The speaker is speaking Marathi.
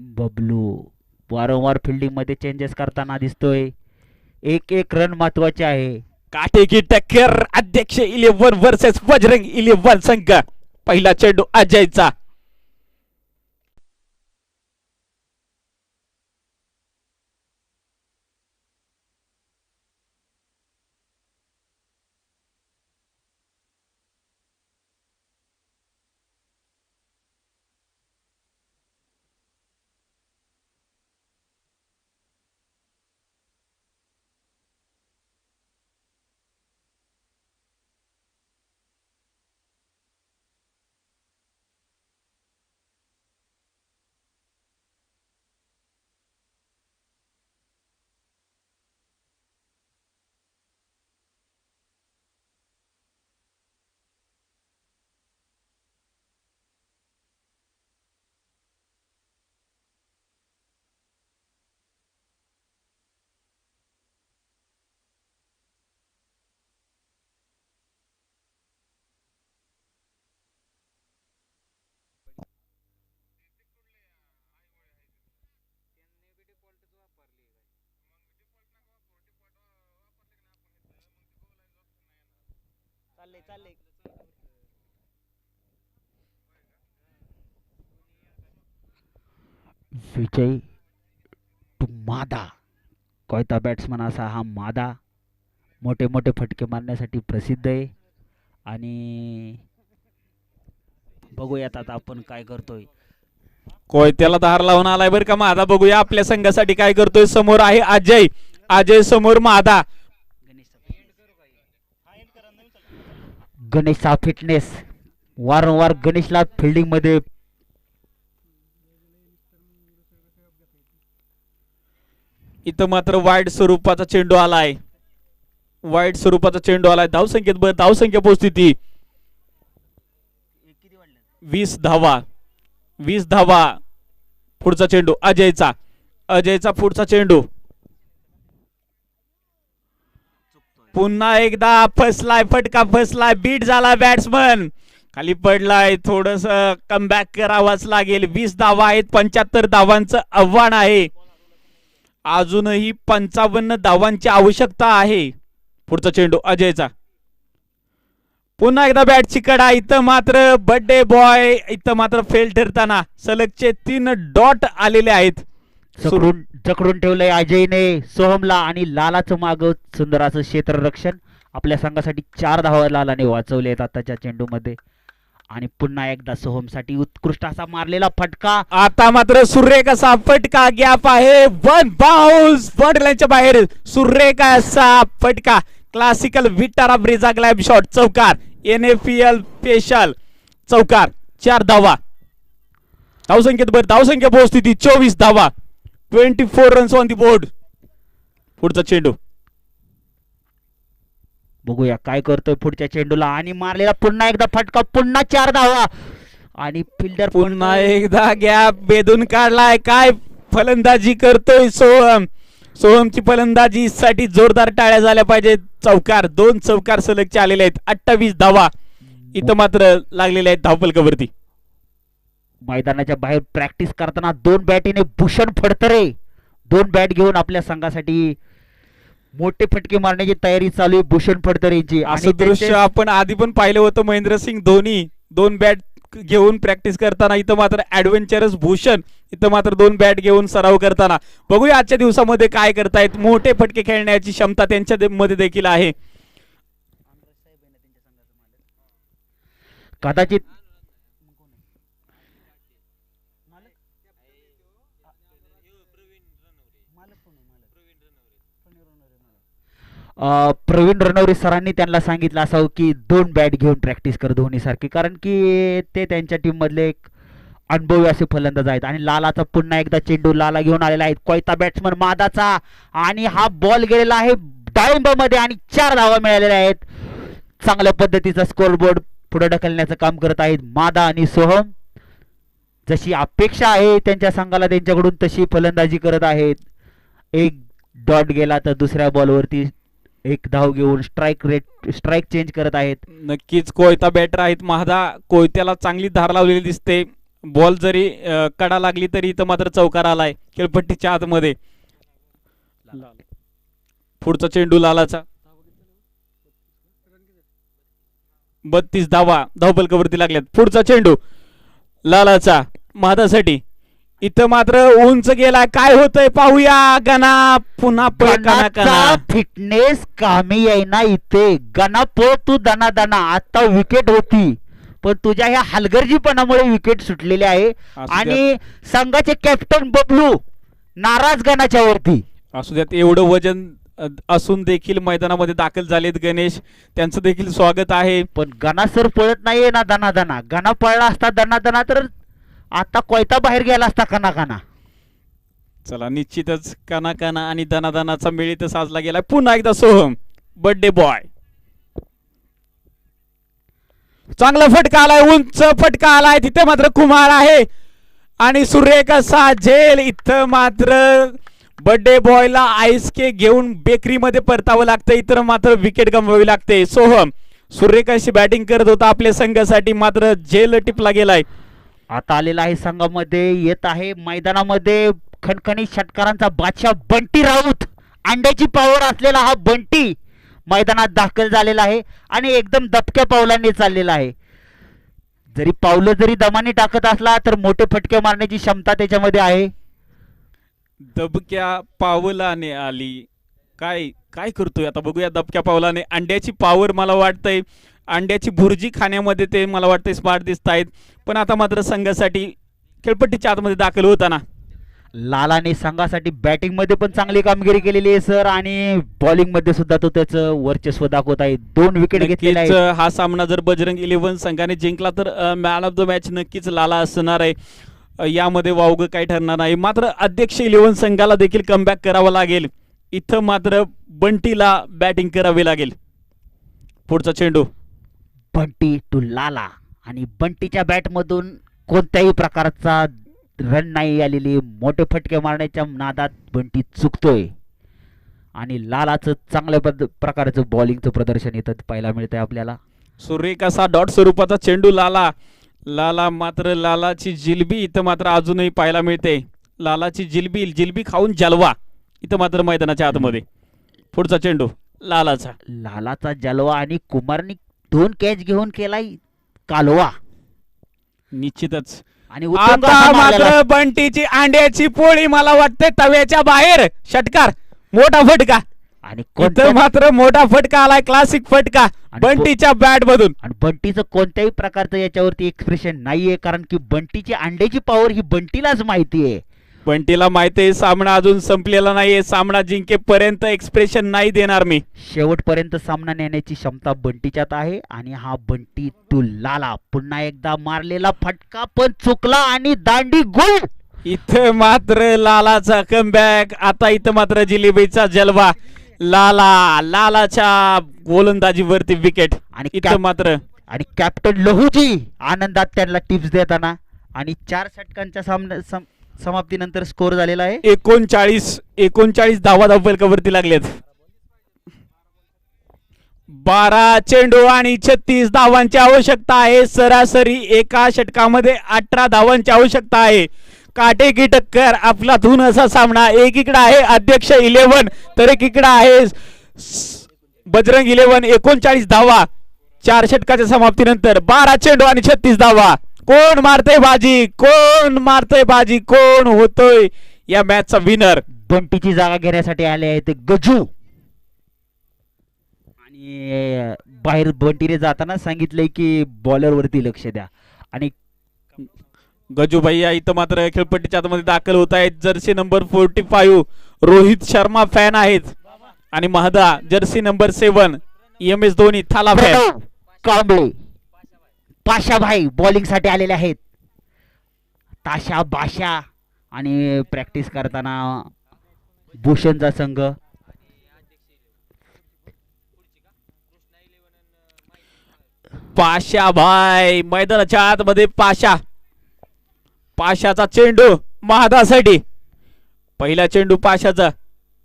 बबलू वारंवार फिल्डिंगमध्ये चेंजेस करताना दिसतोय. एक एक रन महत्त्वाचे आहे. काटेकी टक्कर अध्यक्ष इलेव्हन वर्सेस बजरंग इलेव्हन संघ. पहिला चेंडू अजयचा. विजय टू मादा. कोयता बॅट्समन असा हा मादा. मोठे मोठे फटके मारण्यासाठी प्रसिद्ध आहे. आणि बघूयात आता आपण काय करतोय. कोयत्याला धार लावून आलाय बरं का मादा. बघूया आपल्या संघासाठी काय करतोय. समोर आहे अजय. अजय समोर मादा. गणेशचा फिटनेस वारंवार गणेशला फिल्डिंगमध्ये इथं मात्र वाईट स्वरूपाचा चेंडू आलाय. वाईट स्वरूपाचा चेंडू आलाय. धावसंख्येत बघ धावसंख्या पोहोचती ती वीस धावा. वीस धावा. पुढचा चेंडू अजयचा. अजयचा पुढचा चेंडू. पुन्हा एकदा फसलाय फटका फसलाय बीट झाला बॅट्समन खाली पडलाय थोडस कमबॅक करावाच लागेल. वीस धावा आहेत पंच्याहत्तर धावांचं आव्हान आहे. अजूनही पंचावन्न धावांची आवश्यकता आहे. पुढचा चेंडू अजयचा. पुन्हा एकदा बॅटची कडा इथं मात्र बर्थडे बॉय इथं मात्र फेल ठरताना. सलगचे तीन डॉट आलेले आहेत. जकडून जकडून ठेवलंय अजयने सोहमला आणि लालाचं माग सुंदर असं क्षेत्ररक्षण. आपल्या संघासाठी चार धावा लालाने वाचवले आहेत आताच्या चेंडूमध्ये. आणि पुन्हा एकदा सोहमसाठी उत्कृष्ट असा मारलेला फटका. आता मात्र सुरेख असा फटका गॅप आहे. वन बाउन्स बॉर्डरलाईनच्या बाहेर सुरेख असा फटका. क्लासिकल विटारा ब्रिजा ग्लॅब शॉट चौकार. एन एल स्पेशल चौकार. चार धावा. धावसंख्येत बर. धावसंख्या पोहोचती ती. चोवीस धावा. Twenty four runs on the board पुढचा चेंडू. बघूया काय करतोय पुढच्या चेंडूला. आणि मारलेला पुन्हा एकदा फटका पुन्हा चार धावा. आणि फिल्डर पुन्हा एकदा गॅप बेदून काढलाय. काय फलंदाजी करतोय सोहम. सोहमची फलंदाजी साठी जोरदार टाळ्या झाल्या पाहिजेत. चौकार दोन चौकार सलगचे आलेले आहेत. अठ्ठावीस धावा. इथं मात्र लागलेले आहेत धावपलकावरती. मैदानाच्या बाहेर प्रॅक्टिस करताना दोन बॅटीने भूषण फडतरे दोन बॅट घेऊन आपल्या संघासाठी मोठे फटके मारण्याची तयारी चालू आहे भूषण फडतरेची असं दृश्य आपण आधी पण पाहिलं होतं महेंद्रसिंग धोनी दोन बॅट घेऊन प्रॅक्टिस करताना इथं मात्र ऍडव्हेंचरस भूषण इथं मात्र दोन बॅट घेऊन सराव करताना. बघूया आजच्या दिवसामध्ये काय करतायत. मोठे फटके खेळण्याची क्षमता त्यांच्या मध्ये देखील आहे. कदाचित प्रवीण रणवरे. सरांनी त्यांना सांगितलं असावं की दोन बॅट घेऊन प्रॅक्टिस कर धोनीसारखी कारण की ते त्यांच्या टीम मधले एक अनुभवी असे फलंदाज आहेत. आणि लालाचा पुन्हा एकदा चेंडू लाला घेऊन आलेला आहे. कोयता बॅट्समन मादाचा. आणि हा बॉल गेलेला आहे डाळिंबामध्ये आणि चार धावा मिळालेल्या आहेत. चांगल्या पद्धतीचा स्कोर बोर्ड पुढे ढकलण्याचं काम करत आहेत मादा आणि सोहम. जशी अपेक्षा आहे त्यांच्या संघाला त्यांच्याकडून तशी फलंदाजी करत आहेत. एक डॉट गेला तर दुसऱ्या बॉलवरती एक धाव घेऊन स्ट्राईक रेट स्ट्राईक चेंज करत आहेत. नक्कीच कोयता बॅटर आहेत. महादा कोयत्याला चांगली धार लावलेली दिसते. बॉल जरी कडा लागली तरी इथं मात्र चौकार आलाय खेळपट्टीच्या आतमध्ये. पुढचा चेंडू लालाचा. बत्तीस धावा धावपलकावरती लागल्यात. पुढचा चेंडू लालाचा. महादासाठी इथं मात्र उंच गेला काय होतंय पाहूया. गणा पुन्हा कना फिटनेस कामी येईना इथे. गणा पो तू दना दना आता विकेट होती. पण तुझ्या ह्या हलगर्जीपणामुळे विकेट सुटलेली आहे. आणि संघाचे कॅप्टन बबलू नाराज गणाच्या वरती. असू द्यात. एवढं वजन असून देखील मैदानामध्ये दाखल झालेत गणेश. त्यांचं देखील स्वागत आहे. पण गणा सर पळत नाहीये ना दना दना गणा पळला असता दना दना तर आता कोयता बाहेर गेला असता कना कना चला निश्चितच काना काना आणि दनादनाचा मेळ साजला गेला पुन्हा एकदा सोहम बर्थडे बॉय चांगला फटका आलाय उंच फटका आलाय. तिथे मात्र कुमार आहे. आणि सूर्य साजेल झेल इथं मात्र. बर्थडे बॉयला आईस केक घेऊन बेकरीमध्ये परतावं लागतं इतर मात्र विकेट गमवावी लागते. सोहम सूर्यकाशी बॅटिंग करत होता. आपल्या संघासाठी मात्र झेल टिपला गेलाय. आता आलेला आहे संघामध्ये येत आहे मैदानामध्ये. खणखणीत षटकारांचा बादशाह बंटी राऊत. अंड्याची पावर असलेला हा बंटी मैदानात दाखल झालेला आहे आणि एकदम दबक्या पावलांनी चाललेला आहे. जरी पावलं जरी दमाने टाकत असला तर मोठे फटके मारण्याची क्षमता त्याच्यामध्ये आहे. दबक्या पावलाने आली. काय काय करतोय? आता बघूया दबक्या पावलाने. अंड्याची पावर मला वाटतंय. अंड्याची भुर्जी खाण्यामध्ये ते मला वाटतंय स्मार्ट दिसत आहेत. पण आता मात्र संघासाठी खेळपट्टीच्या आतमध्ये दाखल होताना. लालाने संघासाठी बॅटिंगमध्ये पण चांगली कामगिरी केलेली आहे सर आणि बॉलिंगमध्ये सुद्धा तो त्याचं वर्चस्व दाखवत आहे. दोन विकेट घेतलेले आहेत. हा सामना जर बजरंग इलेव्हन संघाने जिंकला तर मॅन ऑफ द मॅच नक्कीच लाला असणार आहे. यामध्ये वावग काही ठरणार नाही. मात्र अध्यक्ष इलेव्हन संघाला देखील कमबॅक करावं लागेल. इथं मात्र बंटीला बॅटिंग करावी लागेल. पुढचा चेंडू. बंटी टू लाला. आणि बंटीच्या बॅटमधून कोणत्याही प्रकारचा रन नाही आलेली. मोठे फटके मारण्याच्या नादात बंटी चुकतोय. आणि लालाचं चांगल्या पद प्रकारचं बॉलिंगचं प्रदर्शन इथं पाहायला मिळतंय आपल्याला. सूर्यकासा डॉट स्वरूपाचा चेंडू लाला. लाला मात्र लालाची जिलबी इथं मात्र अजूनही पाहायला मिळते. लालाची जिलबी जिलबी खाऊन जलवा. इथं मात्र मैदानाच्या आतमध्ये. पुढचा चेंडू लालाचा. लालाचा जलवा आणि कुमारनी दोन कॅच घेऊन केलाय कालवा. निश्चितच. आणि उत्तुंग आता असा मारलेला मात्र बंटीची अंड्याची पोळी मला वाटते तव्याच्या बाहेर. षटकार मोठा फटका. आणि इथं कोणत्या मात्र मोठा फटका आलाय क्लासिक फटका. बंटीच्या बॅट मधून. आणि बंटीचं कोणत्याही प्रकारचं याच्यावरती एक्सप्रेशन नाहीये कारण की बंटीची अंड्याची पॉवर ही बंटीलाच माहिती आहे बंटीला माहितीये सामना अजून संपलेला नाहीये. सामना जिंकेपर्यंत एक्सप्रेशन नाही देणार मी. शेवटपर्यंत सामना नेण्याची क्षमता बंटीच्यात आहे आणि हा बंटी तू लाला पुन्हा एकदा मारलेला फटका पण चुकला आणि दांडी गुल! इथं मात्र लालाचा कमबॅक आता इथं मात्र जिलेबीचा जलवा. लाला लालाच्या गोलंदाजीवरती विकेट आणि इथं कॅप- मात्र. आणि कॅप्टन लहूजी आनंदात त्यांना टिप्स देताना. आणि चार षटकांच्या सामन्या सम- समाप्तीनंतर स्कोर झालेला आहे. एकोणचाळीस एकोणचाळीस धावा धावपलकावरती लागलेत. बारा चेंडू आणि छत्तीस धावांची आवश्यकता आहे. सरासरी एका षटकामध्ये अठरा धावांची आवश्यकता आहे. काटेकी टक्कर आपला धून असा सामना. एकीकडे आहे अध्यक्ष इलेव्हन तर एकीकडे आहे बजरंग इलेव्हन. एकोणचाळीस धावा चार षटकाच्या समाप्तीनंतर बारा चेंडू आणि छत्तीस धावा. कोण मारतय बाजी? कोण मारतय बाजी? कोण होतोय? या मॅचचा विनर बंटीची जागा घेण्यासाठी आले आहेत गजू. आणि बाहेर बंटीने जाताना सांगितलंय की बॉलर वरती लक्ष द्या. आणि गजू भैया इथं मात्र खेळपट्टीच्या आतमध्ये दाखल होत आहेत. Jersey number forty five Rohit Sharma fan आहेत. आणि Mahada jersey number seven M S Dhoni Thala fan Kamble. Pashabhai बॉलिंगसाठी आलेले आहेत. ताशा बाशा आणि प्रॅक्टिस करताना भूषणचा संघ. पाशा भाई मैदानाच्या आतमध्ये पाशा. पाशाचा चेंडू महादासाठी. पहिला चेंडू पाशाचा.